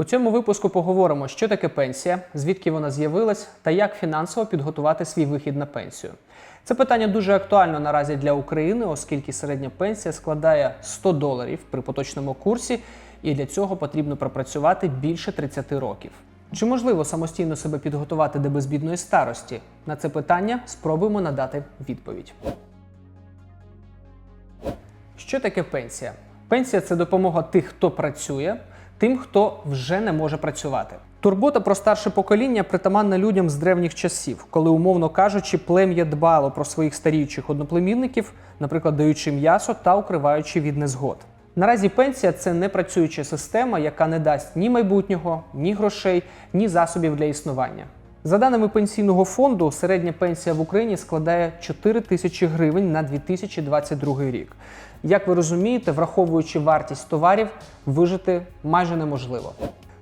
У цьому випуску поговоримо, що таке пенсія, звідки вона з'явилась та як фінансово підготувати свій вихід на пенсію. Це питання дуже актуально наразі для України, оскільки середня пенсія складає 100 доларів при поточному курсі, і для цього потрібно пропрацювати більше 30 років. Чи можливо самостійно себе підготувати до безбідної старості? На це питання спробуємо надати відповідь. Що таке пенсія? Пенсія це допомога тих, хто працює, тим, хто вже не може працювати. Турбота про старше покоління притаманна людям з древніх часів, коли, умовно кажучи, плем'я дбало про своїх старіючих одноплемінників, наприклад, даючи м'ясо та укриваючи від незгод. Наразі пенсія це не працююча система, яка не дасть ні майбутнього, ні грошей, ні засобів для існування. За даними пенсійного фонду, середня пенсія в Україні складає 4 тисячі гривень на 2022 рік. Як ви розумієте, враховуючи вартість товарів, вижити майже неможливо.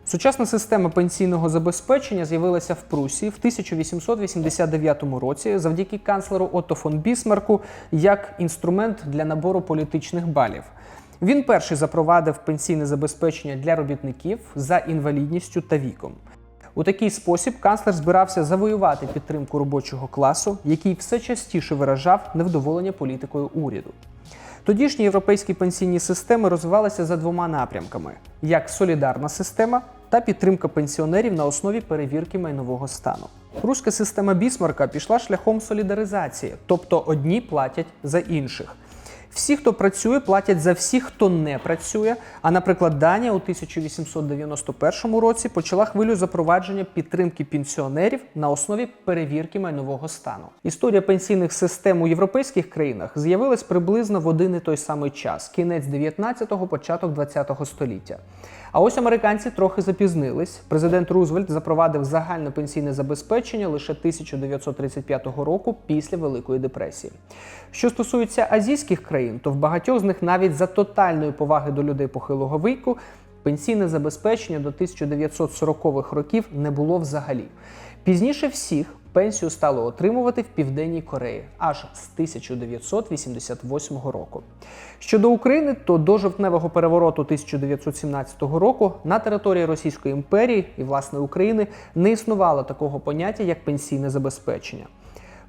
Сучасна система пенсійного забезпечення з'явилася в Прусії в 1889 році завдяки канцлеру Отто фон Бісмарку як інструмент для набору політичних балів. Він перший запровадив пенсійне забезпечення для робітників за інвалідністю та віком. У такий спосіб канцлер збирався завоювати підтримку робочого класу, який все частіше виражав невдоволення політикою уряду. Тодішні європейські пенсійні системи розвивалися за двома напрямками: як солідарна система та підтримка пенсіонерів на основі перевірки майнового стану. Руська система Бісмарка пішла шляхом солідаризації, тобто одні платять за інших. Всі, хто працює, платять за всіх, хто не працює. А, наприклад, Данія у 1891 році почала хвилю запровадження підтримки пенсіонерів на основі перевірки майнового стану. Історія пенсійних систем у європейських країнах з'явилась приблизно в один і той самий час кінець 19-го, початок 20-го століття. А ось американці трохи запізнились. Президент Рузвельт запровадив загальне пенсійне забезпечення лише 1935 року після Великої депресії. Що стосується азійських країн, то в багатьох з них навіть за тотальної поваги до людей похилого віку пенсійне забезпечення до 1940-х років не було взагалі. Пізніше всіх пенсію стало отримувати в Південній Кореї аж з 1988 року. Щодо України, то до жовтневого перевороту 1917 року на території Російської імперії і власне України не існувало такого поняття, як пенсійне забезпечення.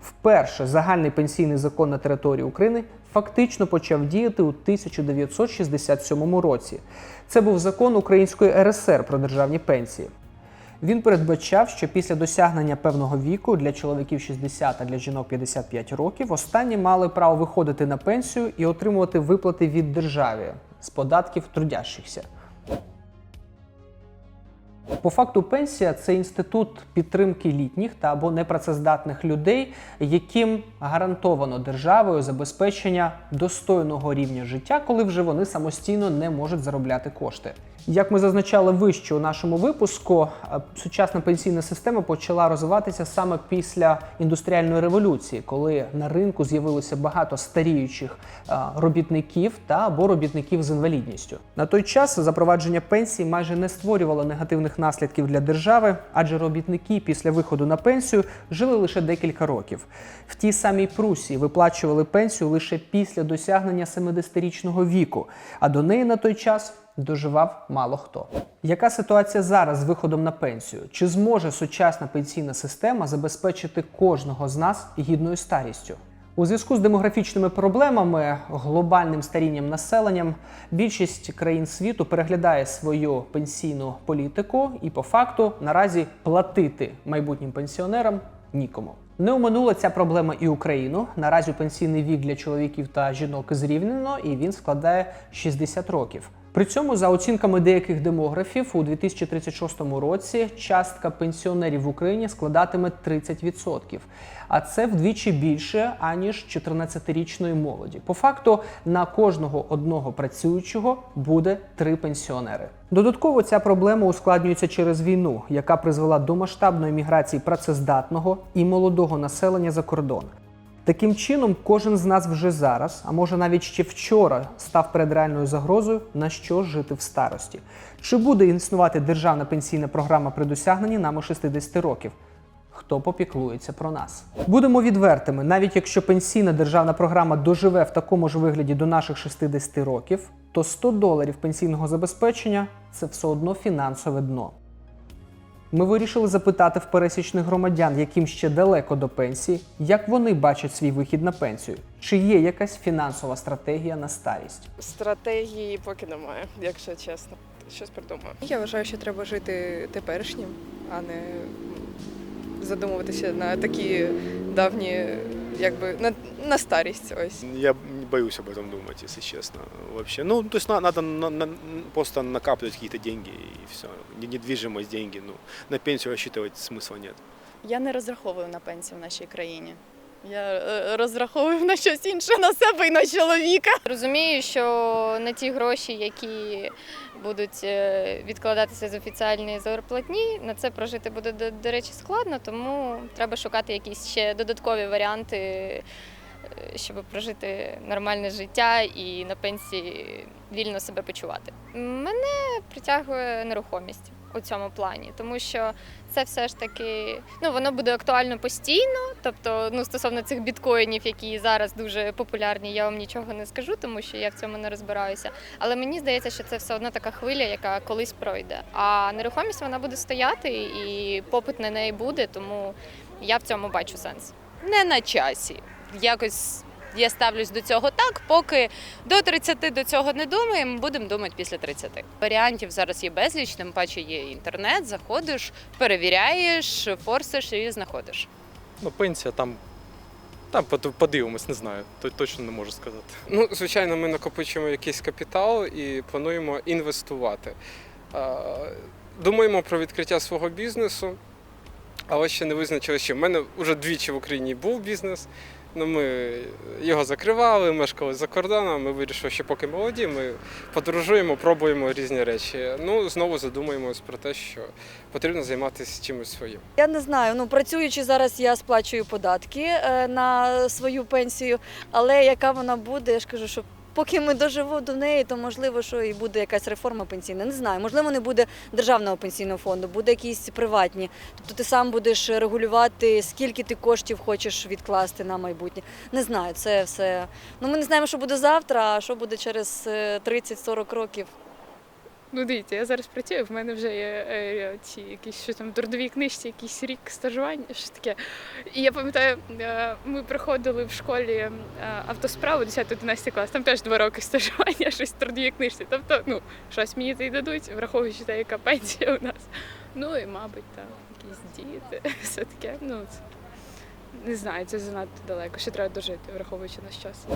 Вперше загальний пенсійний закон на території України фактично почав діяти у 1967 році. Це був закон Української РСР про державні пенсії. Він передбачав, що після досягнення певного віку для чоловіків 60, а для жінок 55 років останні мали право виходити на пенсію і отримувати виплати від держави з податків трудящихся. По факту пенсія це інститут підтримки літніх та або непрацездатних людей, яким гарантовано державою забезпечення достойного рівня життя, коли вже вони самостійно не можуть заробляти кошти. Як ми зазначали вище у нашому випуску, е, сучасна пенсійна система почала розвиватися саме після індустріальної революції, коли на ринку з'явилося багато старіючих е, робітників та або робітників з інвалідністю. На той час запровадження пенсії майже не створювало негативних наслідків для держави, адже робітники після виходу на пенсію жили лише декілька років. В тій самій Прусії виплачували пенсію лише після досягнення 70-річного віку, а до неї на той час доживав мало хто. Яка ситуація зараз з виходом на пенсію? Чи зможе сучасна пенсійна система забезпечити кожного з нас гідною старістю? У зв'язку з демографічними проблемами, глобальним старінням населенням, більшість країн світу переглядає свою пенсійну політику і по факту наразі платити майбутнім пенсіонерам нікому. Не оминула ця проблема і Україну. Наразі пенсійний вік для чоловіків та жінок зрівнено, і він складає 60 років. При цьому, за оцінками деяких демографів, у 2036 році частка пенсіонерів в Україні складатиме 30%. А це вдвічі більше аніж 14-річної молоді. По факту на кожного одного працюючого буде три пенсіонери. Додатково ця проблема ускладнюється через війну, яка призвела до масштабної міграції працездатного і молодого населення за кордон. Таким чином, кожен з нас вже зараз, а може навіть ще вчора, став перед реальною загрозою, на що жити в старості. Чи буде існувати державна пенсійна програма при досягненні нами 60 років? Хто попіклується про нас? Будемо відвертими, навіть якщо пенсійна державна програма доживе в такому ж вигляді до наших 60 років, то 100 доларів пенсійного забезпечення це все одно фінансове дно. Ми вирішили запитати в пересічних громадян, яким ще далеко до пенсії, як вони бачать свій вихід на пенсію, чи є якась фінансова стратегія на старість. Стратегії поки немає, якщо чесно. Щось придумаю. Я вважаю, що треба жити теперішнім, а не задумуватися на такі давні, якби на, на старість. Ось. Я боюсь об этом думать, если честно. Вообще. Ну, то есть на- надо на- на- просто накапливать какие-то деньги и все. Недвижимость, деньги. Ну, на пенсию рассчитывать смысла нет. Я не розраховую на пенсію в нашій країні. Я е, розраховую на щось інше на себе і на чоловіка. Розумію, що на ті гроші, які будуть е, відкладатися з офіціальної зарплатні, на це прожити буде до, речі складно, тому треба шукати якісь ще додаткові варіанти, е, щоб прожити нормальне життя і на пенсії вільно себе почувати. Мене притягує нерухомість у цьому плані, тому що це все ж таки ну воно буде актуально постійно. Тобто, ну стосовно цих біткоїнів, які зараз дуже популярні, я вам нічого не скажу, тому що я в цьому не розбираюся. Але мені здається, що це все одно така хвиля, яка колись пройде. А нерухомість вона буде стояти, і попит на неї буде, тому я в цьому бачу сенс. не на часі. Якось я ставлюсь до цього так, поки до 30 до цього не думаємо, будемо думати після 30. Варіантів зараз є безліч, тим паче є інтернет, заходиш, перевіряєш, форсиш і знаходиш. Ну, пенсія там. Там подивимось, не знаю. Точно не можу сказати. Ну, звичайно, ми накопичуємо якийсь капітал і плануємо інвестувати. Думаємо про відкриття свого бізнесу, але ще не визначили, що в мене вже двічі в Україні був бізнес. Ну, ми його закривали, мешкали за кордоном. Ми вирішили, що поки молоді, ми подорожуємо, пробуємо різні речі. Ну, знову задумуємось про те, що потрібно займатися чимось своїм. Я не знаю. Ну працюючи зараз, я сплачую податки е, на свою пенсію, але яка вона буде, я ж кажу, що. Поки ми доживу до неї, то можливо, що і буде якась реформа пенсійна. Не знаю. Можливо, не буде державного пенсійного фонду, буде якісь приватні. Тобто ти сам будеш регулювати, скільки ти коштів хочеш відкласти на майбутнє. Не знаю, це все. Ну ми не знаємо, що буде завтра, а що буде через е, 30-40 років. Ну дивіться, я зараз працюю, в мене вже є е, ці якісь що там в книжці, якийсь рік стажування, що таке. І я пам'ятаю, е, ми проходили в школі е, автосправу 10-11 клас, там теж два роки стажування, щось в трудовій книжці. Тобто, ну, щось мені це й дадуть, враховуючи те, яка пенсія у нас. Ну і, мабуть, там якісь діти, все таке. Ну, це, не знаю, це занадто далеко. Ще треба дожити, враховуючи наш час.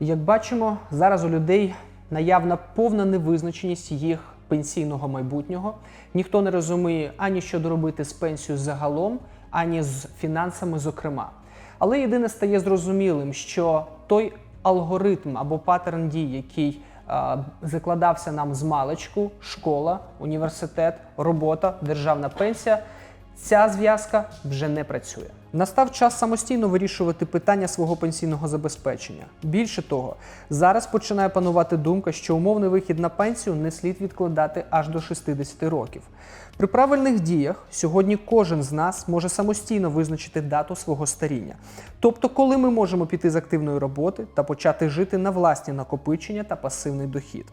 Як бачимо, зараз у людей наявна повна невизначеність їх пенсійного майбутнього. Ніхто не розуміє ані що доробити з пенсією загалом, ані з фінансами, зокрема. Але єдине стає зрозумілим, що той алгоритм або паттерн дій, який а, закладався нам з маличку, школа, університет, робота, державна пенсія, ця зв'язка вже не працює. Настав час самостійно вирішувати питання свого пенсійного забезпечення. Більше того, зараз починає панувати думка, що умовний вихід на пенсію не слід відкладати аж до 60 років. При правильних діях сьогодні кожен з нас може самостійно визначити дату свого старіння, тобто, коли ми можемо піти з активної роботи та почати жити на власні накопичення та пасивний дохід.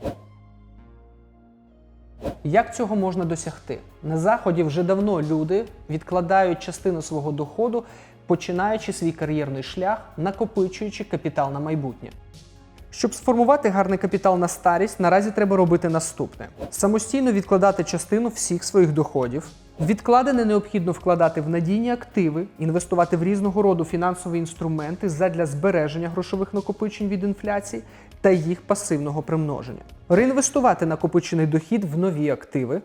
Як цього можна досягти? На заході вже давно люди відкладають частину свого доходу, починаючи свій кар'єрний шлях, накопичуючи капітал на майбутнє. Щоб сформувати гарний капітал на старість, наразі треба робити наступне: самостійно відкладати частину всіх своїх доходів. Відкладене необхідно вкладати в надійні активи, інвестувати в різного роду фінансові інструменти задля збереження грошових накопичень від інфляції та їх пасивного примноження. Реінвестувати накопичений дохід в нові активи,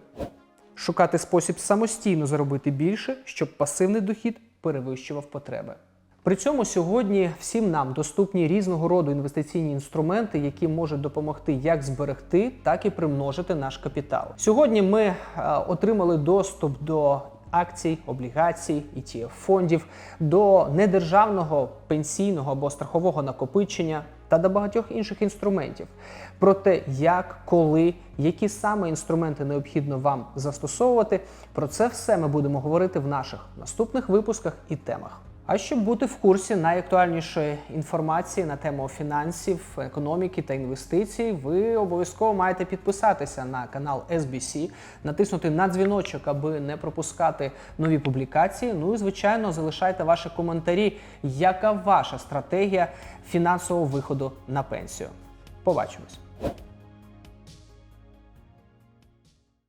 шукати спосіб самостійно заробити більше, щоб пасивний дохід перевищував потреби. При цьому сьогодні всім нам доступні різного роду інвестиційні інструменти, які можуть допомогти як зберегти, так і примножити наш капітал. Сьогодні ми е, отримали доступ до акцій, облігацій, ETF фондів, до недержавного пенсійного або страхового накопичення та до багатьох інших інструментів. Про те, як, коли, які саме інструменти необхідно вам застосовувати, про це все ми будемо говорити в наших наступних випусках і темах. А щоб бути в курсі найактуальнішої інформації на тему фінансів, економіки та інвестицій, ви обов'язково маєте підписатися на канал SBC, натиснути на дзвіночок, аби не пропускати нові публікації. Ну і звичайно, залишайте ваші коментарі, яка ваша стратегія фінансового виходу на пенсію. Побачимось.